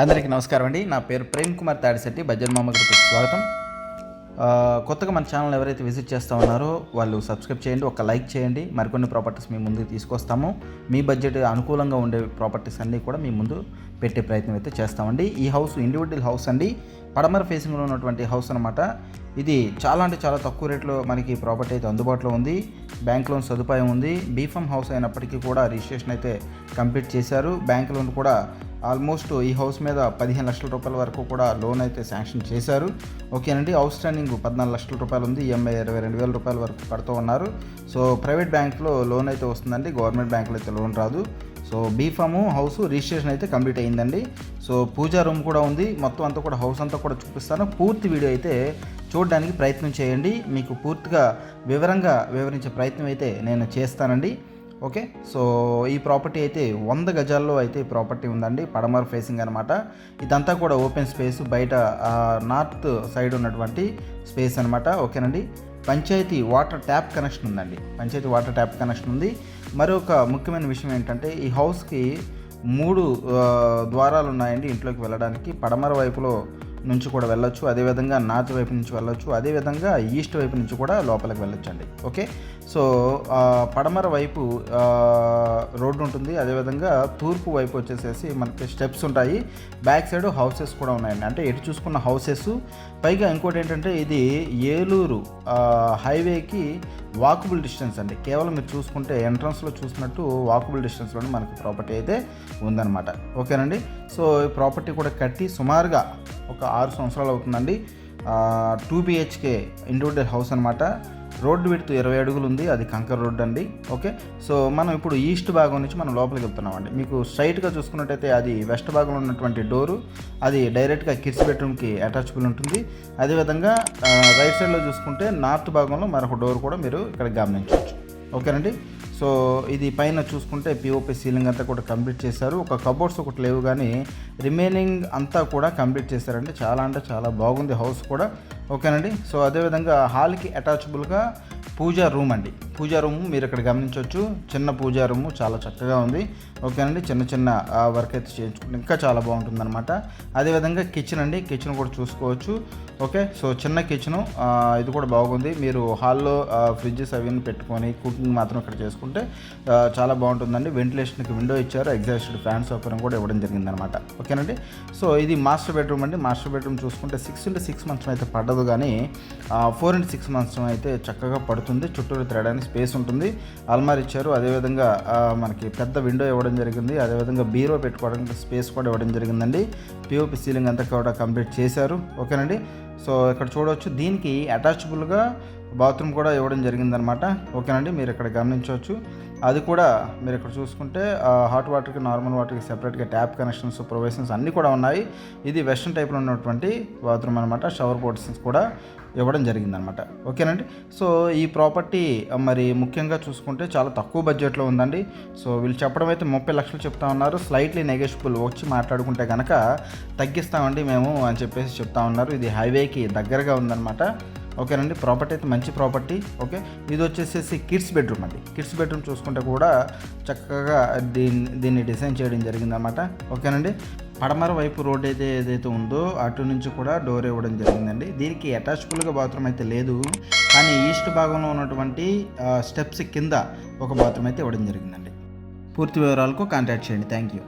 అందరికీ నమస్కారం అండి. నా పేరు ప్రేమ్ కుమార్ తాడిశెట్టి బజ్జన్ మామ గారికి స్వాగతం. కొత్తగా మన ఛానల్ ఎవరైతే విజిట్ చేస్తూ ఉన్నారో వాళ్ళు సబ్స్క్రైబ్ చేయండి ఒక లైక్ చేయండి. మరికొన్ని ప్రాపర్టీస్ మీ ముందుకు తీసుకొస్తాము. మీ బడ్జెట్ అనుకూలంగా ఉండే ప్రాపర్టీస్ అన్నీ కూడా మీ ముందు పెట్టే ప్రయత్నం అయితే చేస్తామండి. ఈ హౌస్ ఇండివిజువల్ హౌస్ అండి. పడమర ఫేసింగ్లో ఉన్నటువంటి హౌస్ అనమాట ఇది చాలా అంటే చాలా తక్కువ రేట్లో మనకి ప్రాపర్టీ అయితే అందుబాటులో ఉంది. బ్యాంక్ లోన్ సదుపాయం ఉంది. బీఫామ్ హౌస్ అయినప్పటికీ కూడా రిజిస్ట్రేషన్ అయితే కంప్లీట్ చేశారు. బ్యాంక్ లోన్ కూడా ఆల్మోస్ట్ ఈ హౌస్ మీద పదిహేను లక్షల రూపాయల వరకు కూడా లోన్ అయితే శాంక్షన్ చేశారు. ఓకేనండి అవుట్ స్టాండింగ్ పద్నాలుగు లక్షల రూపాయలు ఉంది ఈఎంఐ ఇరవై రెండు వేల రూపాయల వరకు కడుతూ ఉన్నారు. సో ప్రైవేట్ బ్యాంక్లో లోన్ అయితే వస్తుందండి గవర్నమెంట్ బ్యాంకులో అయితే లోన్ రాదు. సో బీఫాము హౌస్ రిజిస్ట్రేషన్ అయితే కంప్లీట్ అయిందండి సో పూజా రూమ్ కూడా ఉంది మొత్తం అంతా కూడా హౌస్ అంతా కూడా చూపిస్తాను. పూర్తి వీడియో అయితే చూడడానికి ప్రయత్నం చేయండి. మీకు పూర్తిగా వివరంగా వివరించే ప్రయత్నం అయితే నేను చేస్తానండి. ఓకే? సో ఈ ప్రాపర్టీ అయితే వంద గజాల్లో అయితే ఈ ప్రాపర్టీ ఉందండి. పడమర ఫేసింగ్ అనమాట ఇదంతా కూడా ఓపెన్ స్పేస్. బయట నార్త్ సైడ్ ఉన్నటువంటి స్పేస్ అనమాట ఓకేనండి? పంచాయతీ వాటర్ ట్యాప్ కనెక్షన్ ఉందండి. పంచాయతీ వాటర్ ట్యాప్ కనెక్షన్ ఉంది. మరొక ముఖ్యమైన విషయం ఏంటంటే ఈ హౌస్కి మూడు ద్వారాలు ఉన్నాయండి ఇంట్లోకి వెళ్ళడానికి. పడమర వైపులో నుంచి కూడా వెళ్ళొచ్చు. అదేవిధంగా నార్త్ వైపు నుంచి వెళ్ళొచ్చు. అదేవిధంగా ఈస్ట్ వైపు నుంచి కూడా లోపలికి వెళ్ళొచ్చు అండి ఓకే? సో పడమర వైపు రోడ్డు ఉంటుంది. అదేవిధంగా తూర్పు వైపు వచ్చేసేసి మనకి స్టెప్స్ ఉంటాయి. బ్యాక్ సైడ్ హౌసెస్ కూడా ఉన్నాయండి. అంటే ఎటు చూసుకున్న హౌసెస్. పైగా ఇంకోటి ఏంటంటే ఇది ఏలూరు హైవేకి వాకబుల్ డిస్టెన్స్ అండి. కేవలం మీరు చూసుకుంటే ఎంట్రన్స్లో చూసినట్టు వాకబుల్ డిస్టెన్స్లోనే మనకి ప్రాపర్టీ అయితే ఉందన్నమాట. ఓకేనండి? సో ఈ ప్రాపర్టీ కూడా కట్టి సుమారుగా ఒక ఆరు సంవత్సరాలు అవుతుందండి. టూ బిహెచ్కే ఇండివిజువల్ హౌస్ అనమాట రోడ్డు విడుతూ ఇరవై అడుగులు ఉంది. అది కంకర్ రోడ్ అండి. ఓకే? సో మనం ఇప్పుడు ఈస్ట్ భాగం నుంచి మనం లోపలికి వెళ్తున్నామండి. మీకు స్ట్రైట్గా చూసుకున్నట్టయితే అది వెస్ట్ భాగంలో ఉన్నటువంటి డోరు అది డైరెక్ట్గా కిడ్స్ బెడ్రూమ్కి అటాచబుల్ ఉంటుంది. అదేవిధంగా రైట్ సైడ్లో చూసుకుంటే నార్త్ భాగంలో మరొక డోర్ కూడా మీరు ఇక్కడ గమనించవచ్చు. ఓకేనండి? సో ఇది పైన చూసుకుంటే పిఓపి సీలింగ్ అంతా కూడా కంప్లీట్ చేశారు. ఒక కబోర్డ్స్ ఒకటి లేవు కానీ రిమైనింగ్ అంతా కూడా కంప్లీట్ చేశారండి. చాలా అంటే చాలా బాగుంది హౌస్ కూడా. ఓకేనండి సో అదేవిధంగా హాల్కి అటాచబుల్గా పూజా రూమ్ అండి. పూజా రూమ్ మీరు ఇక్కడ గమనించవచ్చు. చిన్న పూజా రూమ్ చాలా చక్కగా ఉంది. ఓకేనండి? చిన్న చిన్న వర్క్ అయితే చేయించుకుంటే ఇంకా చాలా బాగుంటుంది అనమాట అదేవిధంగా కిచెన్ అండి. కిచెన్ కూడా చూసుకోవచ్చు. ఓకే? సో చిన్న కిచెన్ ఇది కూడా బాగుంది. మీరు హాల్లో ఫ్రిడ్జెస్ అవన్నీ పెట్టుకొని కుకింగ్ మాత్రం ఇక్కడ చేసుకుంటే చాలా బాగుంటుందండి. వెంటిలేషన్కి విండో ఇచ్చారు. ఎగ్జాస్టెడ్ ఫ్యాన్ సౌకర్యం కూడా ఇవ్వడం జరిగిందనమాట ఓకేనండి? సో ఇది మాస్టర్ బెడ్రూమ్ అండి. మాస్టర్ బెడ్రూమ్ చూసుకుంటే సిక్స్ ఇంటూ సిక్స్ మంత్స్ అయితే పడదు కానీ ఫోర్ ఇంటూ సిక్స్ మంత్స్ అయితే చక్కగా పడుతుంది. చుట్టూరు తిరగడానికి స్పేస్ ఉంటుంది. అల్మార్ ఇచ్చారు. అదేవిధంగా మనకి పెద్ద విండో ఇవ్వడం జరిగింది. అదేవిధంగా బీరో పెట్టుకోవడానికి స్పేస్ కూడా ఇవ్వడం జరిగిందండి. పిఓపి సీలింగ్ అంతా కూడా కంప్లీట్ చేశారు. ఓకేనండి? సో ఇక్కడ చూడవచ్చు దీనికి అటాచబుల్గా బాత్రూమ్ కూడా ఇవ్వడం జరిగిందనమాట ఓకేనండి మీరు ఇక్కడ గమనించవచ్చు. అది కూడా మీరు ఇక్కడ చూసుకుంటే హాట్ వాటర్కి నార్మల్ వాటర్కి సెపరేట్గా ట్యాప్ కనెక్షన్స్ ప్రొవిజన్స్ అన్నీ కూడా ఉన్నాయి. ఇది వెస్ట్రన్ టైప్లో ఉన్నటువంటి బాత్రూమ్ అనమాట షవర్ పోర్షన్స్ కూడా ఇవ్వడం జరిగిందనమాట ఓకేనండి సో ఈ ప్రాపర్టీ మరి ముఖ్యంగా చూసుకుంటే చాలా తక్కువ బడ్జెట్లో ఉందండి. సో వీళ్ళు చెప్పడం అయితే ముప్పై లక్షలు చెప్తా ఉన్నారు. స్లైట్లీ నెగెషిబుల్ వచ్చి మాట్లాడుకుంటే కనుక తగ్గిస్తామండి మేము అని చెప్పేసి చెప్తా ఉన్నారు. ఇది హైవే హైవేకి దగ్గరగా ఉందన్నమాట. ఓకేనండి ప్రాపర్టీ అయితే మంచి ప్రాపర్టీ. ఓకే ఇది వచ్చేసేసి కిడ్స్ బెడ్రూమ్ అండి. కిడ్స్ బెడ్రూమ్ చూసుకుంటే కూడా చక్కగా దీన్ని దీన్ని డిజైన్ చేయడం జరిగిందన్నమాట. ఓకేనండి పడమర వైపు రోడ్ అయితే ఏదైతే ఉందో అటు నుంచి కూడా డోర్ ఇవ్వడం జరిగిందండి. దీనికి అటాచబుల్గా బాత్రూమ్ అయితే లేదు. కానీ ఈస్ట్ భాగంలో ఉన్నటువంటి స్టెప్స్ కింద ఒక బాత్రూమ్ అయితే ఇవ్వడం జరిగిందండి. పూర్తి వివరాలకు కాంటాక్ట్ చేయండి. Thank you